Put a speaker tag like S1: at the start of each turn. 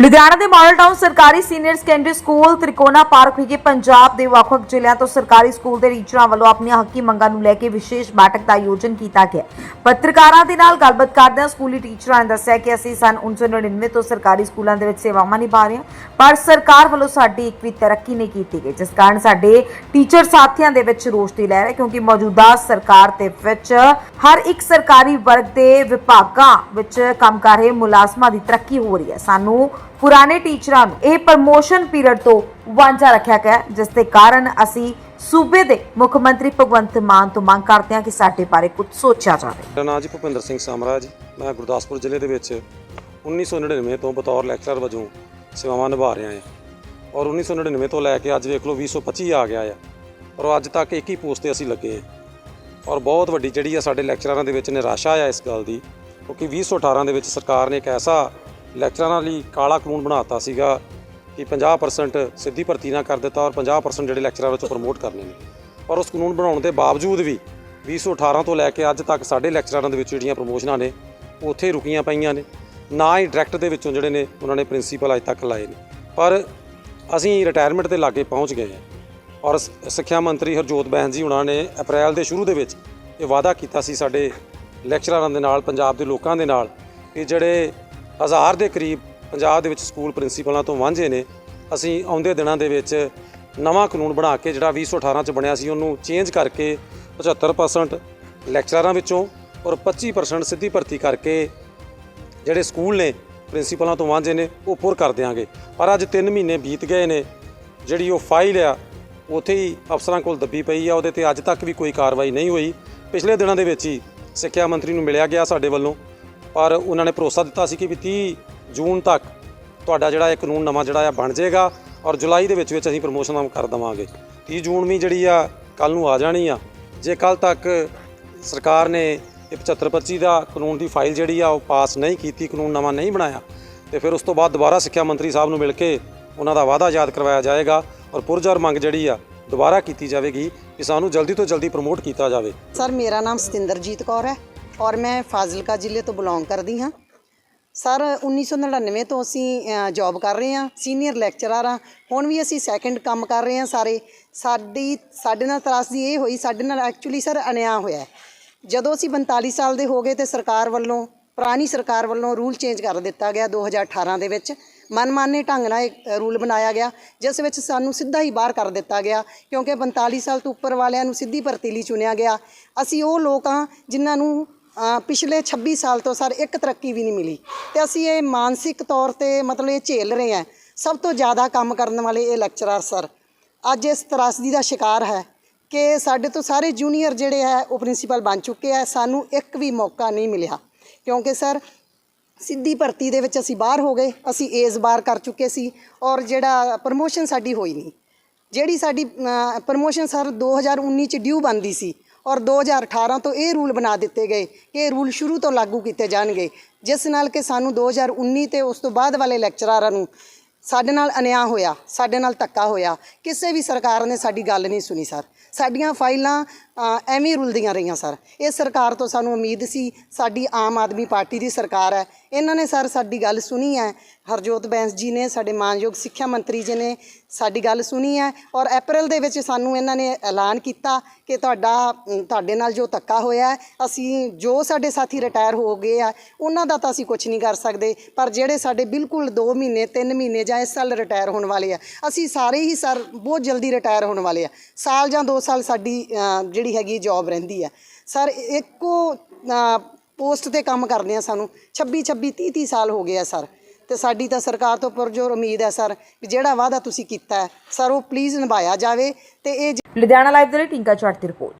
S1: ਲੁਧਿਆਣਾ ਦੇ model town ਸਰਕਾਰੀ senior secondary school Trikona park ਵਿਖੇ ਪੰਜਾਬ ਦੇ ਵੱਖ-ਵੱਖ ਜ਼ਿਲ੍ਹਿਆਂ ਤੋਂ ਸਰਕਾਰੀ ਸਕੂਲ ਦੇ ਟੀਚਰਾਂ ਵੱਲੋਂ ਆਪਣੀਆਂ ਹੱਕੀ ਮੰਗਾਂ ਨੂੰ ਲੈ ਕੇ ਵਿਸ਼ੇਸ਼ ਬੈਠਕ ਦਾ ਆਯੋਜਨ ਕੀਤਾ ਗਿਆ। ਪੱਤਰਕਾਰਾਂ ਦੇ ਨਾਲ ਗੱਲਬਾਤ ਕਰਦਿਆਂ ਸਕੂਲੀ ਟੀਚਰਾਂ ਨੇ ਦੱਸਿਆ ਕਿ ਅਸੀਂ ਸਨ 1999 ਤੋਂ ਸਰਕਾਰੀ ਸਕੂਲਾਂ ਦੇ ਵਿੱਚ ਸੇਵਾਵਾਂ ਨਿਭਾ ਰਹੇ ਹਾਂ, ਪਰ ਸਰਕਾਰ ਵੱਲੋਂ ਸਾਡੀ ਇੱਕ ਵੀ ਤਰੱਕੀ ਨਹੀਂ ਕੀਤੀ ਗਈ, ਜਿਸ ਕਾਰਨ ਸਾਡੇ ਟੀਚਰ ਸਾਥੀਆਂ ਦੇ ਵਿੱਚ ਰੋਸ਼ ਦੀ ਲਹਿਰ ਹੈ, ਕਿਉਂਕਿ ਮੌਜੂਦਾ ਸਰਕਾਰ ਦੇ ਵਿੱਚ ਹਰ ਇੱਕ ਸਰਕਾਰੀ ਵਰਗ ਦੇ ਵਿਭਾਗਾਂ ਵਿੱਚ ਕੰਮ ਕਰ ਰਹੇ ਮੁਲਾਜ਼ਮਾਂ ਦੀ ਤਰੱਕੀ ਹੋ ਰਹੀ ਹੈ। ਸਾਨੂੰ ਪੁਰਾਣੇ ਟੀਚਰਾਂ ਨੂੰ ਇਹ ਪ੍ਰਮੋਸ਼ਨ ਪੀਰੀਅਡ ਤੋਂ ਵਾਂਝਾ ਰੱਖਿਆ ਗਿਆ ਜਿਸ ਦੇ ਕਾਰਨ ਅਸੀਂ ਸੂਬੇ ਦੇ ਮੁੱਖ ਮੰਤਰੀ ਭਗਵੰਤ ਮਾਨ ਤੋਂ ਮੰਗ ਕਰਦੇ ਹਾਂ ਕਿ ਸਾਡੇ ਬਾਰੇ ਕੁਝ ਸੋਚਿਆ ਜਾਵੇ।
S2: ਮੇਰਾ ਨਾਮ ਜੀ ਭੁਪਿੰਦਰ ਸਿੰਘ ਸਾਮਰਾਜ ਮੈਂ ਗੁਰਦਾਸਪੁਰ ਜ਼ਿਲ੍ਹੇ ਦੇ ਵਿੱਚ 1999 ਤੋਂ ਬਤੌਰ ਲੈਕਚਰਰ ਵਜੋਂ ਸੇਵਾਵਾਂ ਨਿਭਾ ਰਿਹਾ ਹਾਂ ਔਰ 1999 ਤੋਂ ਲੈ ਕੇ ਅੱਜ ਵੇਖ ਲਓ 2025 ਆ ਗਿਆ ਆ ਔਰ ਅੱਜ ਤੱਕ ਇੱਕ ਹੀ ਪੋਸਟ ਤੇ ਅਸੀਂ ਲੱਗੇ ਹਾਂ ਔਰ ਬਹੁਤ ਵੱਡੀ ਜਿਹੜੀ ਆ ਸਾਡੇ ਲੈਕਚਰਾਰਾਂ ਦੇ ਵਿੱਚ ਨਿਰਾਸ਼ਾ ਆ ਇਸ ਗੱਲ ਦੀ, ਕਿਉਂਕਿ 2018 ਦੇ ਵਿੱਚ ਸਰਕਾਰ ਨੇ ਇੱਕ ਐਸਾ ਲੈਕਚਰਾਰਾਂ ਲਈ ਕਾਲਾ ਕਾਨੂੰਨ ਬਣਾਤਾ ਸੀਗਾ ਕਿ 50% ਸਿੱਧੀ ਭਰਤੀ ਨਾ ਕਰ ਦਿੱਤਾ ਔਰ 50% ਜਿਹੜੇ ਲੈਕਚਰਾਰ ਵਿੱਚੋਂ ਪ੍ਰਮੋਟ ਕਰਨੇ ਨੇ। ਪਰ ਉਸ ਕਾਨੂੰਨ ਬਣਾਉਣ ਦੇ ਬਾਵਜੂਦ ਵੀ 2018 ਤੋਂ ਲੈ ਕੇ ਅੱਜ ਤੱਕ ਸਾਡੇ ਲੈਕਚਰਾਰਾਂ ਦੇ ਵਿੱਚ ਜਿਹੜੀਆਂ ਪ੍ਰਮੋਸ਼ਨਾਂ ਨੇ, ਉਹ ਉੱਥੇ ਹੀ ਰੁਕੀਆਂ ਪਈਆਂ ਨੇ। ਨਾ ਹੀ ਡਾਇਰੈਕਟ ਦੇ ਵਿੱਚੋਂ ਜਿਹੜੇ ਨੇ ਉਹਨਾਂ ਨੇ ਪ੍ਰਿੰਸੀਪਲ ਅਜ ਤੱਕ ਲਾਏ ਨੇ। ਪਰ ਅਸੀਂ ਰਿਟਾਇਰਮੈਂਟ ਦੇ ਲਾਗੇ ਪਹੁੰਚ ਗਏ ਹਾਂ ਔਰ ਸ- ਸਿੱਖਿਆ ਮੰਤਰੀ ਹਰਜੋਤ ਬੈਂਸ ਜੀ ਉਹਨਾਂ ਨੇ ਅਪ੍ਰੈਲ ਦੇ ਸ਼ੁਰੂ ਦੇ ਵਿੱਚ ਇਹ ਵਾਅਦਾ ਕੀਤਾ ਸੀ ਸਾਡੇ ਲੈਕਚਰਾਰਾਂ ਦੇ ਨਾਲ, ਪੰਜਾਬ ਦੇ ਲੋਕਾਂ ਦੇ ਨਾਲ ਕਿ ਜਿਹੜੇ ਹਜ਼ਾਰ ਦੇ ਕਰੀਬ ਪੰਜਾਬ ਦੇ ਵਿੱਚ ਸਕੂਲ ਪ੍ਰਿੰਸੀਪਲਾਂ ਤੋਂ ਵਾਂਝੇ ਨੇ। ਅਸੀਂ ਆਉਂਦੇ ਦਿਨਾਂ ਦੇ ਵਿੱਚ ਨਵਾਂ ਕਾਨੂੰਨ ਬਣਾ ਕੇ ਜਿਹੜਾ 2018 ਚ ਬਣਿਆ ਸੀ, ਉਹਨੂੰ ਚੇਂਜ ਕਰਕੇ 75% ਲੈਕਚਰਾਰਾਂ ਵਿੱਚੋਂ ਔਰ 25% ਸਿੱਧੀ ਭਰਤੀ ਕਰਕੇ ਜਿਹੜੇ ਸਕੂਲ ਨੇ ਪ੍ਰਿੰਸੀਪਲਾਂ ਤੋਂ ਵਾਂਝੇ ਨੇ, ਉਹ ਪੁਰ ਕਰ ਦਿਆਂਗੇ। ਪਰ ਅੱਜ 3 ਮਹੀਨੇ ਬੀਤ ਗਏ ਨੇ, ਜਿਹੜੀ ਉਹ ਫਾਈਲ ਆ, ਉੱਥੇ ਹੀ ਅਫਸਰਾਂ ਕੋਲ ਦੱਬੀ ਪਈ ਆ, ਉਹਦੇ ਤੇ ਅੱਜ ਤੱਕ ਵੀ ਕੋਈ ਕਾਰਵਾਈ ਨਹੀਂ ਹੋਈ। ਪਿਛਲੇ ਦਿਨਾਂ ਦੇ ਵਿੱਚ ਹੀ ਸਿੱਖਿਆ ਮੰਤਰੀ ਨੂੰ ਮਿਲਿਆ ਗਿਆ ਸਾਡੇ ਵੱਲੋਂ। ਪਰ ਉਹਨਾਂ ਨੇ ਭਰੋਸਾ ਦਿੱਤਾ ਸੀ ਕਿ ਵੀ 30 ਜੂਨ ਤੱਕ ਤੁਹਾਡਾ ਜਿਹੜਾ ਇਹ ਕਾਨੂੰਨ ਨਵਾਂ ਜਿਹੜਾ ਆ ਬਣ ਜਾਏਗਾ ਔਰ ਜੁਲਾਈ ਦੇ ਵਿੱਚ ਵਿੱਚ ਅਸੀਂ ਪ੍ਰਮੋਸ਼ਨਾਂ ਕਰ ਦੇਵਾਂਗੇ। 30 ਜੂਨ ਵੀ ਜਿਹੜੀ ਆ ਕੱਲ ਨੂੰ ਆ ਜਾਣੀ ਆ। ਜੇ ਕੱਲ ਤੱਕ ਸਰਕਾਰ ਨੇ ਇਹ 7525 ਦਾ ਕਾਨੂੰਨ ਦੀ ਫਾਈਲ ਜਿਹੜੀ ਆ, ਉਹ ਪਾਸ ਨਹੀਂ ਕੀਤੀ, ਕਾਨੂੰਨ ਨਵਾਂ ਨਹੀਂ ਬਣਾਇਆ, ਤੇ ਫਿਰ ਉਸ ਤੋਂ ਬਾਅਦ ਦੁਬਾਰਾ ਸਿੱਖਿਆ ਮੰਤਰੀ ਸਾਹਿਬ ਨੂੰ ਮਿਲ ਕੇ ਉਹਨਾਂ ਦਾ ਵਾਅਦਾ ਯਾਦ ਕਰਵਾਇਆ ਜਾਏਗਾ ਔਰ ਪੁਰਜਰ ਮੰਗ ਜਿਹੜੀ ਆ, ਦੁਬਾਰਾ ਕੀਤੀ ਜਾਵੇਗੀ ਕਿ ਸਾਨੂੰ ਜਲਦੀ ਤੋਂ ਜਲਦੀ ਪ੍ਰਮੋਟ ਕੀਤਾ ਜਾਵੇ।
S3: ਸਰ ਮੇਰਾ ਨਾਮ ਸਤਿੰਦਰਜੀਤ ਕੌਰ ਹੈ। ਔਰ ਮੈਂ ਫਾਜ਼ਿਲਕਾ ਜ਼ਿਲ੍ਹੇ ਤੋਂ ਬਿਲੋਂਗ ਕਰਦੀ ਹਾਂ। ਸਰ 1999 ਤੋਂ ਅਸੀਂ ਜੌਬ ਕਰ ਰਹੇ ਹਾਂ। ਸੀਨੀਅਰ ਲੈਕਚਰਰ ਹਾਂ। ਹੁਣ ਵੀ ਅਸੀਂ ਸੈਕੰਡ ਕੰਮ ਕਰ ਰਹੇ ਹਾਂ ਸਾਰੇ। ਸਾਡੀ, ਸਾਡੇ ਨਾਲ ਤਰਾਸਦੀ ਇਹ ਹੋਈ, ਸਾਡੇ ਨਾਲ ਐਕਚੁਅਲੀ ਸਰ ਅਨਿਆ ਹੋਇਆ ਜਦੋਂ ਅਸੀਂ 45 ਸਾਲ ਦੇ ਹੋ ਗਏ ਤੇ ਸਰਕਾਰ ਵੱਲੋਂ, ਪੁਰਾਣੀ ਸਰਕਾਰ ਵੱਲੋਂ ਰੂਲ ਚੇਂਜ ਕਰ ਦਿੱਤਾ ਗਿਆ 2018 ਦੇ ਵਿੱਚ। ਮਨਮਾਨੇ ਢੰਗ ਨਾਲ ਇੱਕ ਰੂਲ ਬਣਾਇਆ ਗਿਆ, ਜਿਸ ਵਿੱਚ ਸਾਨੂੰ ਸਿੱਧਾ ਹੀ ਬਾਹਰ ਕਰ ਦਿੱਤਾ ਗਿਆ, ਕਿਉਂਕਿ 45 ਸਾਲ ਤੋਂ ਉੱਪਰ ਵਾਲਿਆਂ ਨੂੰ ਸਿੱਧੀ ਭਰਤੀ ਲਈ ਚੁਣਿਆ ਗਿਆ। ਅਸੀਂ ਉਹ ਲੋਕ ਹਾਂ ਜਿਨ੍ਹਾਂ ਨੂੰ ਪਿਛਲੇ 26 ਸਾਲ ਤੋਂ ਸਰ ਇੱਕ ਤਰੱਕੀ ਵੀ ਨਹੀਂ ਮਿਲੀ। ਤੇ ਅਸੀਂ ਇਹ ਮਾਨਸਿਕ ਤੌਰ ਤੇ ਮਤਲਬ ਇਹ ਝੇਲ ਰਹੇ ਹਾਂ। ਸਭ ਤੋਂ ਜ਼ਿਆਦਾ ਕੰਮ ਕਰਨ ਵਾਲੇ ਇਹ ਲੈਕਚਰਰ ਸਰ। ਅੱਜ ਇਸ ਤਰਾਸਦੀ ਦਾ ਸ਼ਿਕਾਰ ਹੈ ਕਿ ਸਾਡੇ ਤੋਂ ਸਾਰੇ ਜੂਨੀਅਰ ਜਿਹੜੇ ਹੈ, ਉਹ ਪ੍ਰਿੰਸੀਪਲ ਬਣ ਚੁੱਕੇ ਆ ਸਾਨੂੰ ਇੱਕ ਵੀ ਮੌਕਾ ਨਹੀਂ ਮਿਲਿਆ। ਕਿਉਂਕਿ ਸਰ, ਸਿੱਧੀ ਭਰਤੀ ਦੇ ਵਿੱਚ ਅਸੀਂ ਬਾਹਰ ਹੋ ਗਏ। ਅਸੀਂ ਏਜ਼ ਬਾਰ ਕਰ ਚੁੱਕੇ ਸੀ ਔਰ ਜਿਹੜਾ ਪ੍ਰਮੋਸ਼ਨ ਸਾਡੀ ਹੋਈ ਨਹੀਂ। ਜਿਹੜੀ ਸਾਡੀ ਪ੍ਰਮੋਸ਼ਨ ਸਰ 2019 ਚ ਡਿਊ ਬੰਦੀ ਸੀ ਔਰ 2018 ਤੋਂ ਇਹ ਰੂਲ ਬਣਾ ਦਿੱਤੇ ਗਏ ਕਿ ਇਹ ਰੂਲ ਸ਼ੁਰੂ ਤੋਂ ਲਾਗੂ ਕੀਤੇ ਜਾਣਗੇ, ਜਿਸ ਨਾਲ ਕਿ ਸਾਨੂੰ 2019 ਤੇ ਉਸ ਤੋਂ ਬਾਅਦ ਵਾਲੇ ਲੈਕਚਰਾਰਾਂ ਨੂੰ ਸਾਡੇ ਨਾਲ ਅਨਿਆਂ ਹੋਇਆ, ਸਾਡੇ ਨਾਲ ਧੱਕਾ ਹੋਇਆ, ਕਿਸੇ ਵੀ ਸਰਕਾਰ ਨੇ ਸਾਡੀ ਗੱਲ ਨਹੀਂ ਸੁਣੀ ਸਰ। ਸਾਡੀਆਂ ਫਾਈਲਾਂ ਐਵੇਂ ਰੁਲਦੀਆਂ ਰਹੀਆਂ ਸਰ। ਇਹ ਸਰਕਾਰ ਤੋਂ ਸਾਨੂੰ ਉਮੀਦ ਸੀ, ਸਾਡੀ ਆਮ ਆਦਮੀ ਪਾਰਟੀ ਦੀ ਸਰਕਾਰ ਹੈ। ਇਹਨਾਂ ਨੇ ਸਰ ਸਾਡੀ ਗੱਲ ਸੁਣੀ ਹੈ। ਹਰਜੋਤ ਬੈਂਸ ਜੀ ਨੇ, ਸਾਡੇ ਮਾਨਯੋਗ ਸਿੱਖਿਆ ਮੰਤਰੀ ਜੀ ਨੇ ਸਾਡੀ ਗੱਲ ਸੁਣੀ ਹੈ ਔਰ ਅਪ੍ਰੈਲ ਦੇ ਵਿੱਚ ਸਾਨੂੰ ਇਹਨਾਂ ਨੇ ਐਲਾਨ ਕੀਤਾ ਕਿ ਤੁਹਾਡਾ ਤੁਹਾਡੇ ਨਾਲ ਜੋ ਧੱਕਾ ਹੋਇਆ ਅਸੀਂ ਜੋ ਸਾਡੇ ਸਾਥੀ ਰਿਟਾਇਰ ਹੋ ਗਏ ਆ, ਉਹਨਾਂ ਦਾ ਤਾਂ ਅਸੀਂ ਕੁਝ ਨਹੀਂ ਕਰ ਸਕਦੇ। ਪਰ ਜਿਹੜੇ ਸਾਡੇ ਬਿਲਕੁਲ 2 ਮਹੀਨੇ 3 ਮਹੀਨੇ ਜਾਂ ਇਸ ਸਾਲ ਰਿਟਾਇਰ ਹੋਣ ਵਾਲੇ ਆ। ਅਸੀਂ ਸਾਰੇ ਹੀ ਸਰ ਬਹੁਤ ਜਲਦੀ ਰਿਟਾਇਰ ਹੋਣ ਵਾਲੇ ਆ। ਸਾਲ ਜਾਂ 2 ਸਾਲ ਸਾਡੀ ਜਿਹੜੀ ਹੈਗੀ ਜੌਬ ਰਹਿੰਦੀ ਹੈ ਸਰ, ਇੱਕੋ ਪੋਸਟ ਤੇ ਕੰਮ ਕਰਦੇ ਆ ਸਾਨੂੰ। 26 26 30 30 ਸਾਲ ਹੋ ਗਏ ਆ ਸਰ। ਤੇ ਸਾਡੀ ਤਾਂ ਸਰਕਾਰ ਤੋਂ ਪੁਰਜੋਰ ਉਮੀਦ ਹੈ ਸਰ ਵੀ ਜਿਹੜਾ ਵਾਅਦਾ ਤੁਸੀਂ ਕੀਤਾ ਹੈ, ਸਰ ਉਹ ਪਲੀਜ਼ ਨਿਭਾਇਆ ਜਾਵੇ ਤੇ ਇਹ
S1: ਲੁਧਿਆਣਾ ਲਾਈਵ ਦੇ ਲਈ ਟਿੰਕਾ ਚਾਟ ਦੀ ਰਿਪੋਰਟ